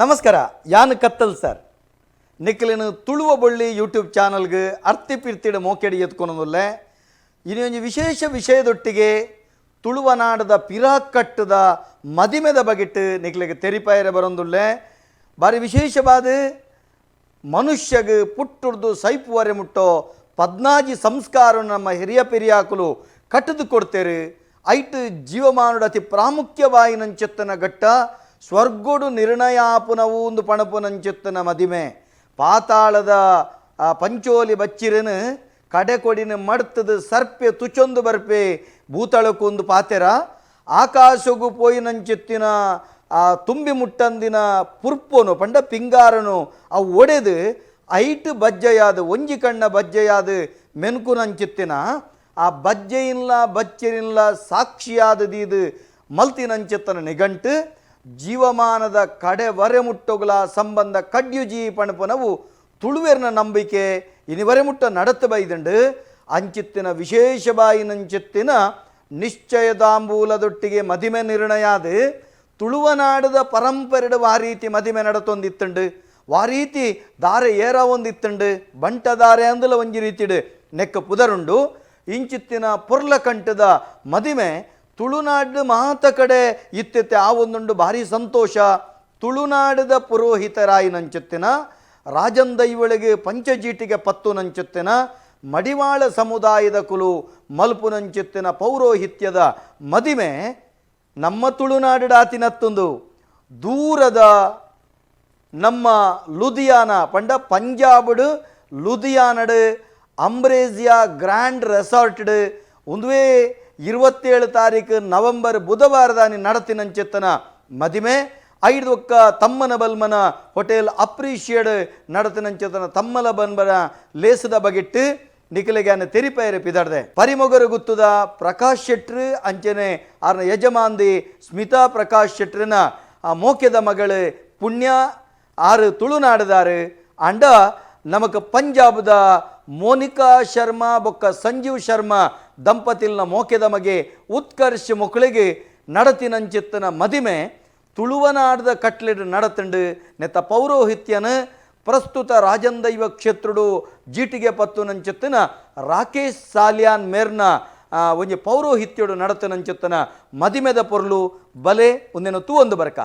ನಮಸ್ಕಾರ, ಯಾನ್ ಕತ್ತಲ್ ಸರ್. ನಿಖಲಿನ ತುಳುವ ಬಳ್ಳಿ ಯೂಟ್ಯೂಬ್ ಚಾನಲ್ಗೆ ಅರ್ತಿ ಪಿರ್ತಿಡ ಮೋಕೆಡಿ ಎತ್ಕೊಳೋದಿಲ್ಲ ಇನ್ನೊಂದು ವಿಶೇಷ ವಿಷಯದೊಟ್ಟಿಗೆ ತುಳುವ ನಾಡದ ಪಿರಾಕಟ್ಟದ ಮದಿಮೆದ ಬಗೆಟ್ ನಿಖಲಿಗೆ ತೆರಿಪಾಯರೆ ಬರೋದಿಲ್ಲ ಬಾರಿ ವಿಶೇಷವಾದ ಮನುಷ್ಯಗೆ ಪುಟ್ಟುಡ್ದು ಸೈಪುವರೆ ಮುಟ್ಟೋ ಪದ್ನಾಜಿ ಸಂಸ್ಕಾರ ನಮ್ಮ ಹಿರಿಯ ಪೆರಿಯಾಕುಲು ಕಟ್ಟದು ಕೊಡ್ತೇರು. ಐಟ್ ಜೀವಮಾನುಡ ಅತಿ ಪ್ರಾಮುಖ್ಯವಾಯಿನಂಚೆತ್ತನ ಘಟ್ಟ ಸ್ವರ್ಗೊಡು ನಿರ್ಣಯಾಪುನವು ಒಂದು ಪಣಪುನಂಚೆತ್ತನ ಮದಿಮೆ. ಪಾತಾಳದ ಪಂಚೋಲಿ ಬಚ್ಚಿರನು ಕಡೆ ಕೊಡಿನ ಮಡ್ತದ ಸರ್ಪೆ ತುಚೊಂದು ಬರ್ಪೆ ಭೂತಳಕ್ಕೊಂದು ಪಾತೆರ. ಆಕಾಶಗೂ ಪೋಯಿನಂಚೆತ್ತಿನ ಆ, ತುಂಬಿ ಮುಟ್ಟಂದಿನ ಪುರ್ಪೋನು ಪಂಡ ಪಿಂಗಾರನು, ಅವು ಒಡೆದು ಐಟು ಬಜ್ಜೆಯಾದ, ಒಂಜಿ ಕಣ್ಣ ಬಜ್ಜೆಯಾದ ಮೆನ್ಕುನಂಚಿತ್ತಿನ ಆ ಬಜ್ಜೆಯಿಲ್ಲ, ಬಚ್ಚರಿಲ್ಲ, ಸಾಕ್ಷಿಯಾದದೀದು ಮಲ್ತಿನಂಚಿತ್ತನ ನಿಘಂಟು. ಜೀವಮಾನದ ಕಡೆವರೆ ಮುಟ್ಟುಗಳ ಸಂಬಂಧ ಕಡ್ಯುಜಿ ಪಣಪನವು ತುಳುವೆರ್ನ ನಂಬಿಕೆ ಇನಿವರೆ ಮುಟ್ಟ ನಡತ ಬೈದಂಡು ಅಂಚಿತ್ತಿನ ವಿಶೇಷಬಾಯಿನಂಚಿತ್ತಿನ ನಿಶ್ಚಯದಾಂಬೂಲದೊಟ್ಟಿಗೆ ಮದಿಮೆ ನಿರ್ಣಯಾದ ತುಳುವನಾಡದ ಪರಂಪರೆಡು ವಾರೀತಿ ಮದಿಮೆ ನಡತೊಂದಿತ್ತುಂಡು. ವಾರೀತಿ ದಾರೆ ಏರ ಒಂದಿತ್ತುಂಡು. ಬಂಟ ದಾರೆ ಅಂದಲ ಒಂಜಿ ರೀತಿಡು ನೆಕ್ಕ ಪುದರುಂಡು. ಇಂಚಿತ್ತಿನ ಪುರ್ಲ ಕಂಠದ ಮದಿಮೆ ತುಳುನಾಡು ಮಾತ ಕಡೆ ಇತ್ತಿತ್ತೆ ಆ ಒಂದುಂಡು ಭಾರಿ ಸಂತೋಷ. ತುಳುನಾಡದ ಪುರೋಹಿತರಾಯಿ ನಂಚುತ್ತಿನ, ರಾಜಂದೈವಳಿಗೆ ಪಂಚಜೀಟಿಗೆ ಪತ್ತು ನಂಚುತ್ತಿನ, ಮಡಿವಾಳ ಸಮುದಾಯದ ಕುಲು ಮಲ್ಪು ನಂಚುತ್ತಿನ ಪೌರೋಹಿತ್ಯದ ಮದಿಮೆ ನಮ್ಮ ತುಳುನಾಡಿಡಾತಿನತ್ತೊಂದು ದೂರದ ನಮ್ಮ ಲುಧಿಯಾನ, ಪಂಡ ಪಂಜಾಬ್ಡು ಲುಧಿಯಾನಡು ಅಂಬ್ರೇಜಿಯಾ ಗ್ರ್ಯಾಂಡ್ ರೆಸಾರ್ಟ್ಡ್ ಒಂದುವೇ ಇರುವತ್ತೇಳು ತಾರೀಕು ನವೆಂಬರ್ ಬುಧವಾರದಾನಿ ನಡತಿನಂಚೆತ್ತನ ಮದಿಮೆ. ಐದು ಒಕ್ಕ ತಮ್ಮನ ಬಲ್ಮನ ಹೋಟೆಲ್ ಅಪ್ರಿಷಿಯೇಡ್ ನಡತಿನಂಚೆತ್ತನ ತಮ್ಮಲ ಬಲ್ಮನ ಲೇಸದ ಬಗೆಟ್ಟು ನಿಖಿಲಿಗಾನ ತೆರಿಪೈರೆ ಪಿದಾಡ್ದೆ. ಪರಿಮೊಗರು ಗುತ್ತದ ಪ್ರಕಾಶ್ ಶೆಟ್ರು ಅಂಚನೆ ಆರ್ನ ಯಜಮಾಂದಿ ಸ್ಮಿತಾ ಪ್ರಕಾಶ್ ಶೆಟ್ರನ ಆ ಮೋಕ್ಯದ ಮಗಳು ಪುಣ್ಯ. ಆರು ತುಳುನಾಡದಾರು ಅಂಡ. ನಮಕ್ ಪಂಜಾಬ್ದ ಮೋನಿಕಾ ಶರ್ಮಾ ಬೊಕ್ಕ ಸಂಜೀವ್ ಶರ್ಮಾ ದಂಪತಿಲ್ನ ಮೋಕೆದ ಮಗೆ ಉತ್ಕರ್ಷ ಮೊಕ್ಕಳಿಗೆ ನಡತಿನಂಚಿತ್ತನ ಮದಿಮೆ ತುಳುವನಾಡದ ಕಟ್ಲೆಡ್ ನಡತಂಡು ನೆತ ಪೌರೋಹಿತ್ಯನ ಪ್ರಸ್ತುತ ರಾಜಂದೈವ ಕ್ಷೇತ್ರಡು ಜೀಟಿಗೆ ಪತ್ತು ನಂಚಿತ್ತನ ರಾಕೇಶ್ ಸಾಲಿಯಾನ್ ಮೇರ್ನ ಒಂಜಿ ಪೌರೋಹಿತ್ಯಡು ನಡತನಂಚಿತ್ತನ ಮದಿಮೆದ ಪೊರ್ಲು ಬಲೆ ಒಂದೇನು ತೂ ಒಂದು ಬರಕ.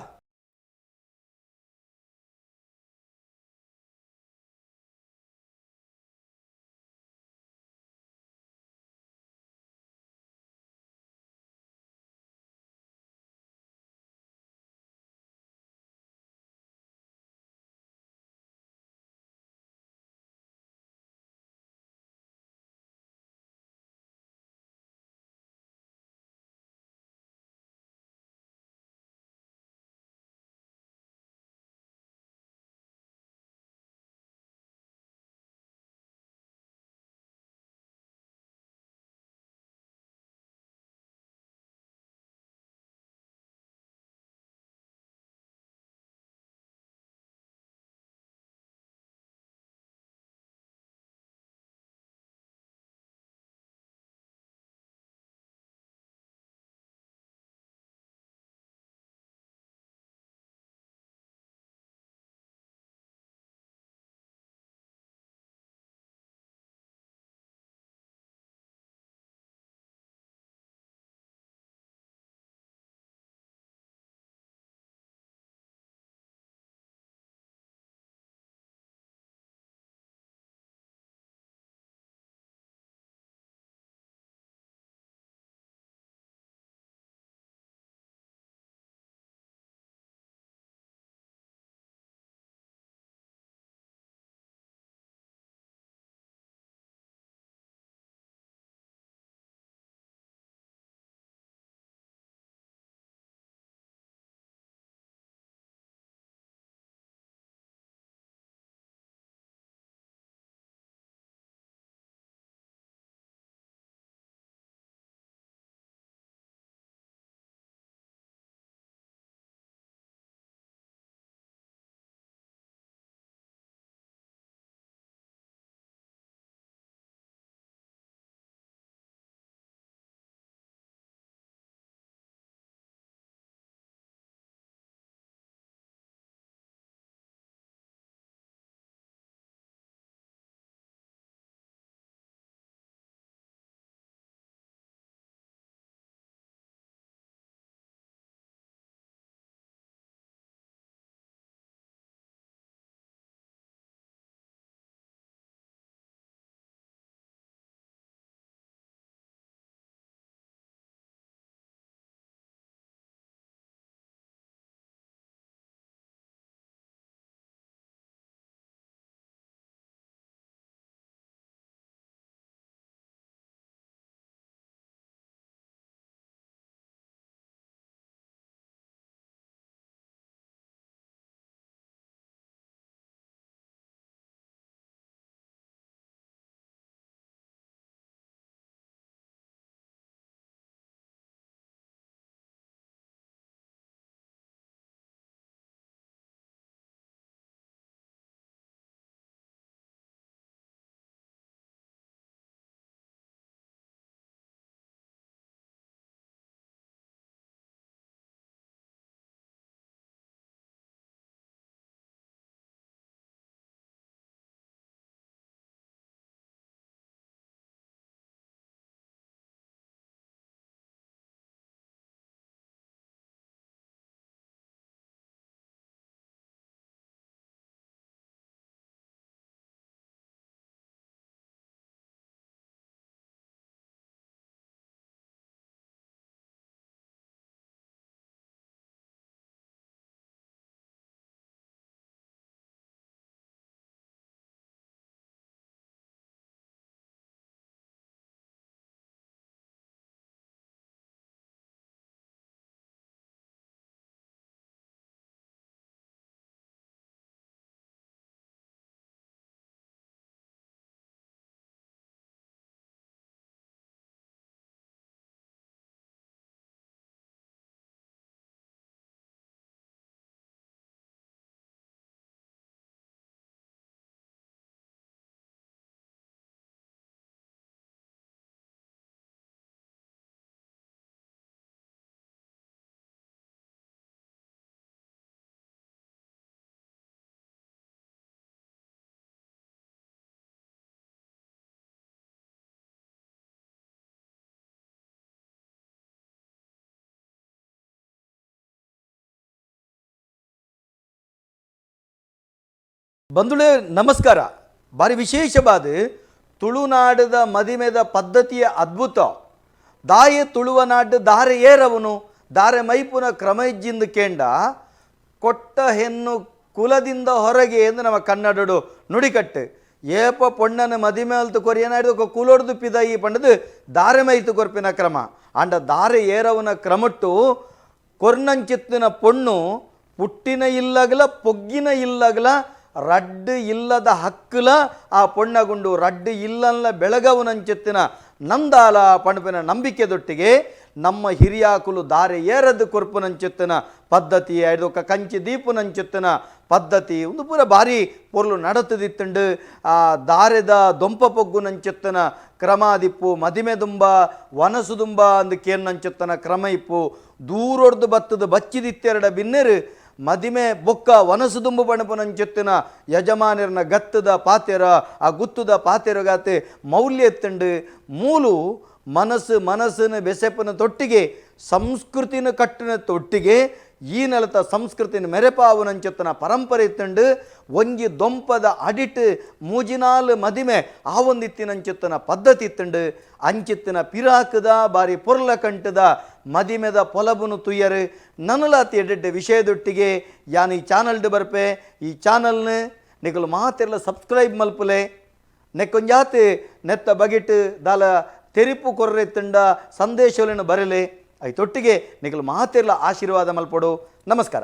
ಬಂಧುಳೇ ನಮಸ್ಕಾರ. ಬಾರಿ ವಿಶೇಷವಾದ ತುಳುನಾಡದ ಮದಿಮೆದ ಪದ್ಧತಿಯ ಅದ್ಭುತ. ದಾಯೆ ತುಳುವನಾಡು ದಾರೆ ಏರವನು, ದಾರೆ ಮೈಪುನ ಕ್ರಮ ಇಜ್ಜಿಂದು ಕೇಂಡ, ಕೊಟ್ಟ ಹೆಣ್ಣು ಕುಲದಿಂದ ಹೊರಗೆ ಎಂದು ನಮ್ಮ ಕನ್ನಡಡು ನುಡಿಕಟ್ಟು. ಏಪ ಪೊಣ್ಣನ ಮದಿಮೆ ಅಲ್ತು ಕೊರಿಯನಾಡಿದ ಕುಲೊಡ್ದು ಪಿದ ಈ ಪಂಡದು ದಾರೆ ಮೈತು ಕೊರ್ಪಿನ ಕ್ರಮ. ಅಂಡ ದಾರೆ ಏರವನ ಕ್ರಮಟ್ಟು ಕೊರ್ನಂಚಿತ್ತಿನ ಪೊಣ್ಣು ಪುಟ್ಟಿನ ಇಲ್ಲಗಲ, ಪೊಗ್ಗಿನ ಇಲ್ಲಗಲ ರಡ್ಡು ಇಲ್ಲದ ಹಕ್ಕಲ ಆ ಪೊಣ್ಣಗುಂಡು ರಡ್ಡು ಇಲ್ಲಲ್ಲ ಬೆಳಗವನಂಚಿತ್ತಿನ ನಂದಾಲ ಪಣಪಿನ ನಂಬಿಕೆ ದೊಟ್ಟಿಗೆ ನಮ್ಮ ಹಿರಿಯಾಕುಲು ದಾರೆ ಏರದ್ದು ಕೊರ್ಪುನಂಚಿತ್ತಿನ ಪದ್ಧತಿ ಐದೊಕ್ಕ ಕಂಚಿ ದೀಪುನಂಚೆತ್ತಿನ ಪದ್ಧತಿ ಒಂದು ಪೂರ ಭಾರಿ ಪೊರ್ಲು ನಡತದಿತ್ತುಂಡು. ಆ ದಾರೆದ ದೊಂಪ ಪೊಗ್ಗುನಂಚಿತ್ತಿನ ಕ್ರಮ ದಿಪ್ಪು ಮದಿಮೆ ದುಂಬ, ವನಸು ದುಂಬ ಅಂದು ಕೇನ್ನಂಚಿತ್ತನ ಕ್ರಮ ಇಪ್ಪು ದೂರೊಡ್ದು ಬತ್ತದ ಬಚ್ಚಿದಿತ್ತೆರಡ ಬಿನ್ನೆರು ಮದಿಮೆ ಬೊಕ್ಕ ವನಸು ದುಂಬು ಪಣಪುನಂಚಿತ್ತಿನ ಯಜಮಾನರನ ಗತ್ತದ ಪಾತೆರ, ಆ ಗುತ್ತದ ಪಾತೆರಗಾತೆ ಮೌಲ್ಯ ಎತ್ತಂಡು ಮೂಲು ಮನಸ್ಸು ಮನಸ್ಸಿನ ಬೆಸೆಪನ ತೊಟ್ಟಿಗೆ, ಸಂಸ್ಕೃತಿನ ಕಟ್ಟಿನ ತೊಟ್ಟಿಗೆ, ಈ ನೆಲತ ಸಂಸ್ಕೃತಿನ ಮೆರೆಪಾವುನಂಚತ್ತನ ಪರಂಪರೆ ಇತ್ತಂಡು ಒಂಜಿ ದೊಂಪದ ಅಡಿಟ್ ಮೂಜಿನಾಲ್ ಮದಿಮೆ ಆ ಒಂದಿತ್ತಿನಂಚಿತ್ತನ ಪದ್ಧತಿ ಇತ್ತಂಡು ಅಂಚಿತ್ತಿನ ಪಿರಾಕದ ಬಾರಿ ಪೊರ್ಲ ಕಂಟದ ಮದಿಮೆದ ಪೊಲಬುನು ತುಯ್ಯರು, ನನಲಾತಿ ಎಡ್ಡೆಡ್ಡೆ ವಿಷಯದೊಟ್ಟಿಗೆ ಯಾನ್ ಈ ಚಾನಲ್ಡ್ ಬರ್ಪೆ, ಈ ಚಾನಲ್ನ ನಿಕಲು ಮಾತೆಲ್ಲ ಸಬ್ಸ್ಕ್ರೈಬ್ ಮಲ್ಪುಲೆ. ನೆಕ್ಕೊಂಜಾತಿ ನೆತ್ತ ಬಗೆಟ್ ದಾಲ ತೆರಿಪು ಕೊರ್ರೆ ತಿಂಡ ಸಂದೇಶಗಳನ್ನು ಬರಲೆ. ಐತೊಟ್ಟಿಗೆ ನಿಕಲು ಮಾತೆಲ್ಲ ಆಶೀರ್ವಾದ ಮಲ್ಪಡು. ನಮಸ್ಕಾರ.